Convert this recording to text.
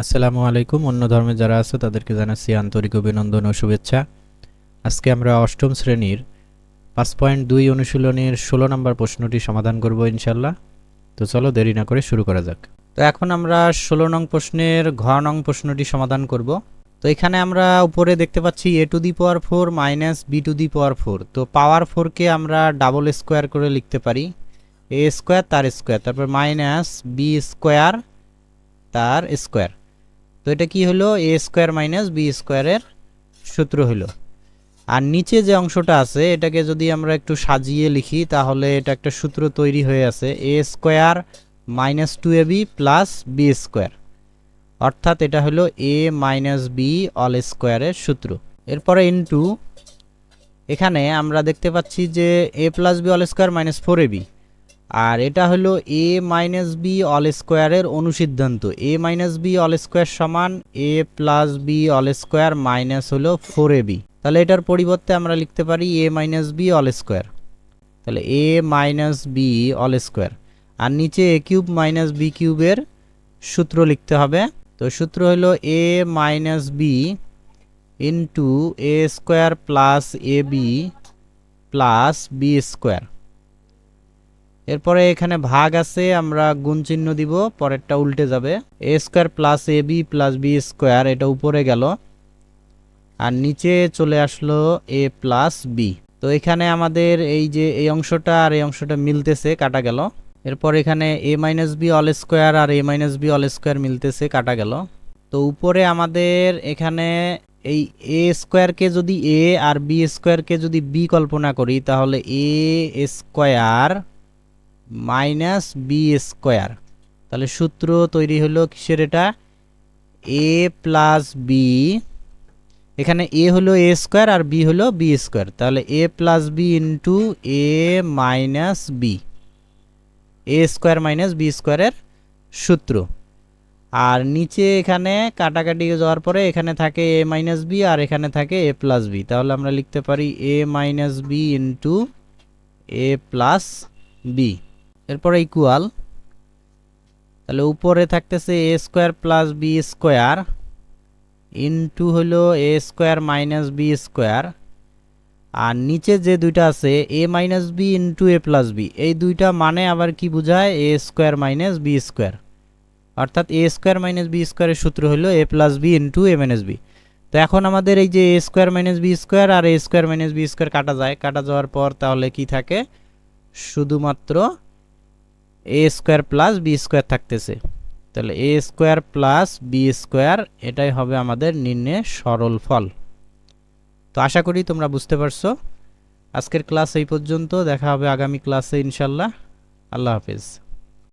আসসালামু আলাইকুম। অন্য ধর্মে যারা আছে, তাদেরকে জানাচ্ছি আন্তরিক অভিনন্দন ও শুভেচ্ছা। আজকে আমরা অষ্টম শ্রেণির পাঁচ পয়েন্ট দুই অনুশীলনের ষোলো নম্বর প্রশ্নটি সমাধান করব ইনশাল্লাহ তো চলো দেরি না করে শুরু করা যাক। তো এখন আমরা ষোলো নং প্রশ্নের ঘ নং প্রশ্নটি সমাধান করব। তো এখানে আমরা উপরে দেখতে পাচ্ছি a to the power four minus b to the power four. তো পাওয়ার ফোরকে আমরা ডাবল স্কোয়ার করে লিখতে পারি। এ স্কোয়ার, তার স্কোয়ার, তারপর মাইনাস বি স্কোয়ার, তার স্কোয়ার। তো এটা কি হলো? এ স্কোয়ার মাইনাস বি স্কোয়ারের সূত্র হলো। আর নিচে যে অংশটা আছে, এটাকে যদি আমরা একটু সাজিয়ে লিখি, তাহলে এটা একটা সূত্র তৈরি হয়ে আছে। A square minus two a b plus b square অর্থাৎ এটা হলো এ মাইনাস বি অল স্কোয়ারের সূত্র। এরপরে ইনটু এখানে আমরা দেখতে পাচ্ছি যে a plus b all square minus four a b আর এটা হলো এ মাইনাস বি অল স্কোয়ারের অনুসিদ্ধান্ত। A minus b all square সমান a plus b all square minus হলো ফোর এ বি তাহলে এটার পরিবর্তে আমরা লিখতে পারি a minus b all square তাহলে a minus b all square আর নিচে এ কিউব মাইনাস বি কিউবের সূত্র লিখতে হবে। তো সূত্র হলো a minus b into a square plus a b plus b square এরপরে এখানে ভাগ আছে, আমরা গুণ চিহ্ন দিব, পরেরটা উল্টে যাবে। A square plus a b plus b square, এটা উপরে গেল। আর নিচে চলে আসলো এ প্লাস বি। তো এখানে আমাদের এই যে, এই অংশটা আর এই অংশটা মিলতেছে, কাটা গেল। এরপর এখানে a minus b all square R a minus b all square মিলতেছে, কাটা গেল। তো উপরে আমাদের এখানে এই এ স্কোয়ারকে যদি এ আর বি স্কোয়ারকে যদি বি কল্পনা করি, তাহলে a square minus b square. তাহলে সূত্র তৈরি হলো কিসের এটা? A plus b. এখানে এ হলো এ স্কোয়ার আর বি হলো বি স্কোয়ার। তাহলে a plus b into a minus b. A square minus b স্কোয়ারের সূত্র। আর নিচে এখানে কাটাকাটি যাওয়ার পরে এখানে থাকে এ মাইনাস বি আর এখানে থাকে এ প্লাস বি। তাহলে আমরা লিখতে পারি a minus b into a plus b. এরপরে ইকুয়াল তাহলে উপরে থাকতেছে a square plus b square into হলো a square minus b square আর নিচে যে দুইটা আছে a minus b into a plus b এই দুইটা মানে আবার কি বোঝায়? A square minus b square অর্থাৎ এ স্কোয়ার মাইনাস বি স্কোয়ারের সূত্র হলো a plus b into a minus b তো এখন আমাদের এই যে a square minus b square R a square minus b square কাটা যায়, কাটা যাওয়ার পর তাহলে কি থাকে? শুধুমাত্র a square plus b square থাকতেছে। তাহলে a square plus b square এটাই হবে আমাদের নিম্নে সরল ফল। তো আশা করি তোমরা বুঝতে পারছ। আজকের ক্লাস এই পর্যন্ত, দেখা হবে আগামী ক্লাসে ইনশাল্লাহ আল্লাহ হাফিজ।